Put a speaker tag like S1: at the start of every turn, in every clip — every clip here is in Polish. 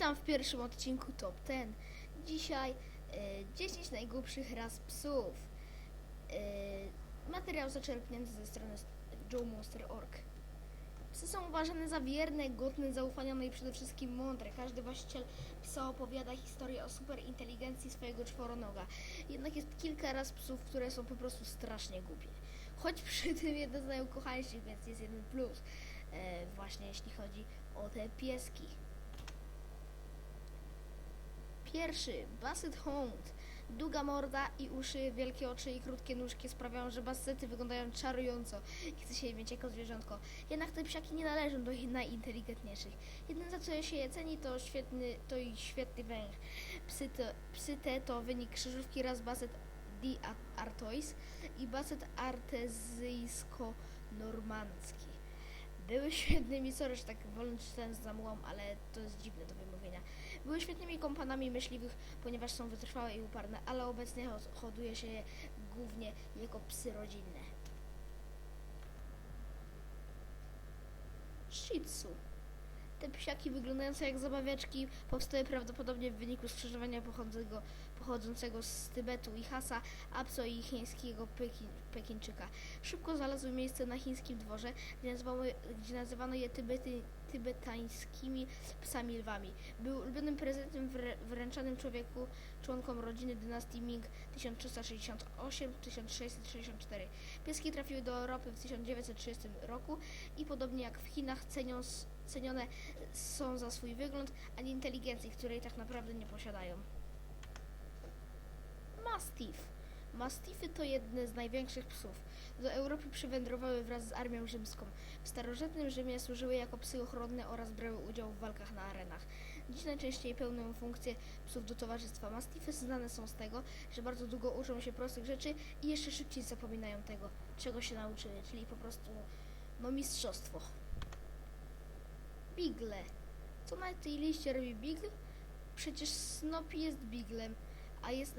S1: Witam w pierwszym odcinku Top 10. Dzisiaj e, 10 najgłupszych ras psów. E, materiał zaczerpnięty ze strony joemonster.org. Psy są uważane za wierne, godne zaufania, no i przede wszystkim mądre. Każdy właściciel psa opowiada historię o superinteligencji swojego czworonoga. Jednak jest kilka ras psów, które są po prostu strasznie głupie. Choć przy tym jeden z najukochańszych, więc jest jeden plus. E, właśnie jeśli chodzi o te pieski. Pierwszy, Basset Hound. Długa morda i uszy, wielkie oczy i krótkie nóżki sprawiają, że basety wyglądają czarująco i chce się je mieć jako zwierzątko. Jednak te psiaki nie należą do najinteligentniejszych. Jedyne za co się je ceni to świetny, to i świetny węż. Psy, to, psy te to wynik krzyżówki raz Basset D. Artois i Basset artezyjsko-normandzki. Były świetnymi, sorry, że tak wolno czytałem z zamułą, ale to jest dziwne do wymówienia. Były świetnymi kompanami myśliwych, ponieważ są wytrwałe i uparne, ale obecnie ho- hoduje się je głównie jako psy rodzinne. Shih. Te psiaki wyglądające jak zabawiaczki powstały prawdopodobnie w wyniku skrzyżowania pochodzącego, pochodzącego z Tybetu i Hasa, Apso i chińskiego Pekin, Pekinczyka. Szybko znalazły miejsce na chińskim dworze, gdzie nazywano, gdzie nazywano je Tybety, tybetańskimi psami lwami. Był ulubionym prezentem wrę, wręczanym człowieku, członkom rodziny dynastii Ming 1368-1664. Pieski trafiły do Europy w 1930 roku i podobnie jak w Chinach cenią, cenione są za swój wygląd, a nie inteligencji, której tak naprawdę nie posiadają. Mastiff. Mastify to jedne z największych psów. Do Europy przywędrowały wraz z armią rzymską. W starożytnym Rzymie służyły jako psy ochronne oraz brały udział w walkach na arenach. Dziś najczęściej pełnią funkcję psów do towarzystwa. Mastify znane są z tego, że bardzo długo uczą się prostych rzeczy i jeszcze szybciej zapominają tego, czego się nauczyły, czyli po prostu no mistrzostwo. Bigle. Co na tej liście robi Beagle? Przecież Snoopy jest Biglem, a jest,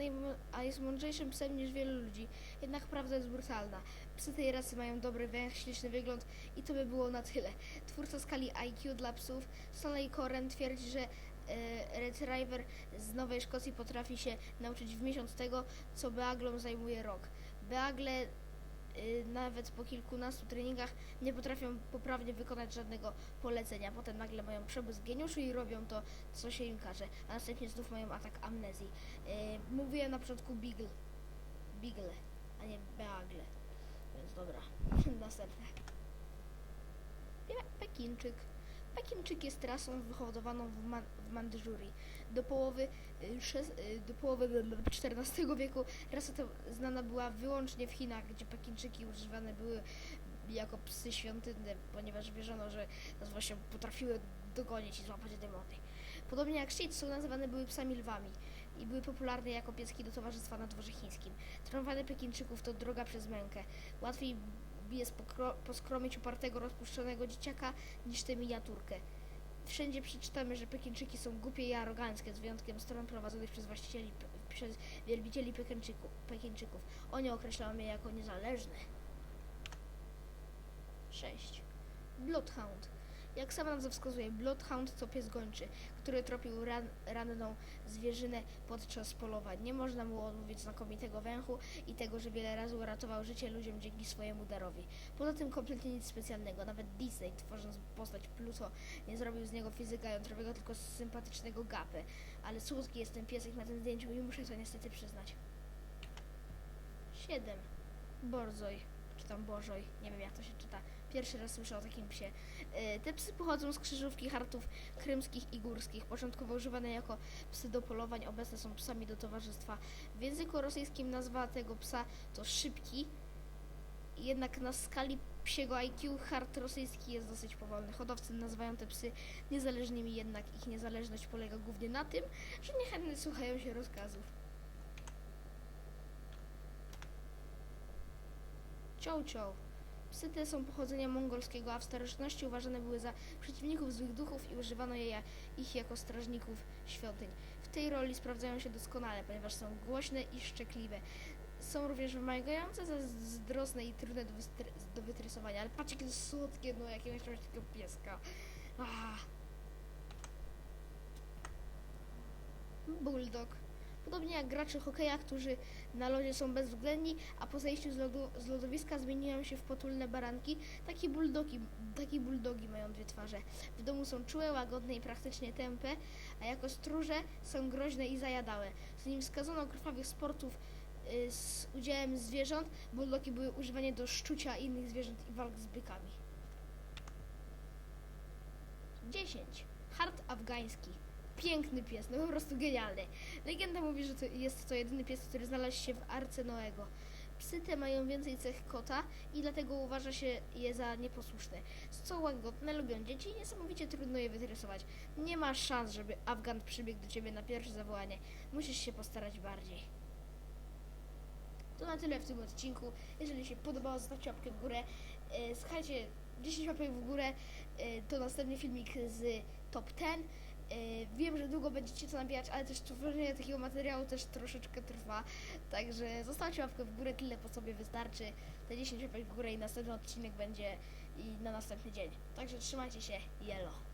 S1: a jest mądrzejszym psem niż wielu ludzi. Jednak prawda jest brutalna. Psy tej rasy mają dobry węch, śliczny wygląd i to by było na tyle. Twórca skali IQ dla psów, Stanley Coren twierdzi, że e, Retriever z Nowej Szkocji potrafi się nauczyć w miesiąc tego, co Beaglom zajmuje rok. Beagle nawet po kilkunastu treningach nie potrafią poprawnie wykonać żadnego polecenia. Potem nagle mają przebłysk geniuszu i robią to, co się im każe, a następnie znów mają atak amnezji. Yy, mówiłem na początku Beagle, Beagle, a nie Beagle, więc dobra, następne. Pe- Pekinczyk. Pekinczyk jest rasą wyhodowaną w, Man- w Mandżurii. Do połowy, y, y, do połowy XIV wieku rasa ta znana była wyłącznie w Chinach, gdzie Pekinczyki używane były jako psy świątynne, ponieważ wierzono, że właśnie potrafiły dogonić i złapać demony. Podobnie jak Shih Tzu nazywane były psami lwami i były popularne jako pieski do towarzystwa na dworze chińskim. Trenowanie Pekinczyków to droga przez mękę. Łatwiej pokro- poskromić upartego, rozpuszczonego dzieciaka niż tę miniaturkę. Wszędzie przeczytamy, że Pekinczyki są głupie i aroganckie, z wyjątkiem stron prowadzonych przez właścicieli, przez wielbicieli. Pekinczyków. Oni określają je jako niezależne. 6. Bloodhound. Jak sama nazwa wskazuje, Bloodhound to pies gończy, który tropił ran, ranną zwierzynę podczas polowań. Nie można mu odmówić znakomitego węchu i tego, że wiele razy uratował życie ludziom dzięki swojemu darowi. Poza tym kompletnie nic specjalnego. Nawet Disney, tworząc postać Pluto, nie zrobił z niego fizyka jątrowego, tylko sympatycznego gapę. Ale słodki jest ten piesek na tym zdjęciu i muszę to niestety przyznać. 7. Borzoj, czy tam Bożoj, nie wiem jak to się czyta. Pierwszy raz słyszę o takim psie. E, Te psy pochodzą z krzyżówki hartów krymskich i górskich. Początkowo używane jako psy do polowań, obecne są psami do towarzystwa. W języku rosyjskim nazwa tego psa to szybki, jednak na skali psiego IQ hart rosyjski jest dosyć powolny. Hodowcy nazywają te psy niezależnymi, jednak ich niezależność polega głównie na tym, że niechętnie słuchają się rozkazów. Ciao ciao. Psy te są pochodzenia mongolskiego, a w starożytności uważane były za przeciwników złych duchów i używano je, ich jako strażników świątyń. W tej roli sprawdzają się doskonale, ponieważ są głośne i szczekliwe. Są również wymagające, zazdrosne i trudne do, do wytresowania, ale patrzcie, jakie słodkie, no jakiegoś takiego pieska. Ah. bulldog. Podobnie jak gracze hokeja, którzy na lodzie są bezwzględni, a po zejściu z, lodu, z lodowiska zmieniają się w potulne baranki, takie bulldogi, takie bulldogi mają dwie twarze. W domu są czułe, łagodne i praktycznie tępe, a jako stróże są groźne i zajadałe. Zanim wskazano krwawych sportów y, z udziałem zwierząt, bulldogi były używane do szczucia innych zwierząt i walk z bykami. 10. Hart afgański. Piękny pies, no po prostu genialny. Legenda mówi, że to jest to jedyny pies, który znalazł się w arce Noego. Psy te mają więcej cech kota i dlatego uważa się je za nieposłuszne. Są łagodne, lubią dzieci i niesamowicie trudno je wytresować. Nie ma szans, żeby Afgan przybiegł do ciebie na pierwsze zawołanie. Musisz się postarać bardziej. To na tyle w tym odcinku. Jeżeli się podobało, zostawcie łapkę w górę. E, Słuchajcie, 10 łapek w górę e, to następny filmik z top 10. E, Wiem, że długo będziecie to nabijać, ale też tworzenie takiego materiału też troszeczkę trwa. Także zostawcie łapkę w górę, tyle po sobie wystarczy. Te 10 łapek w górę i następny odcinek będzie i na następny dzień. Także trzymajcie się, jelo.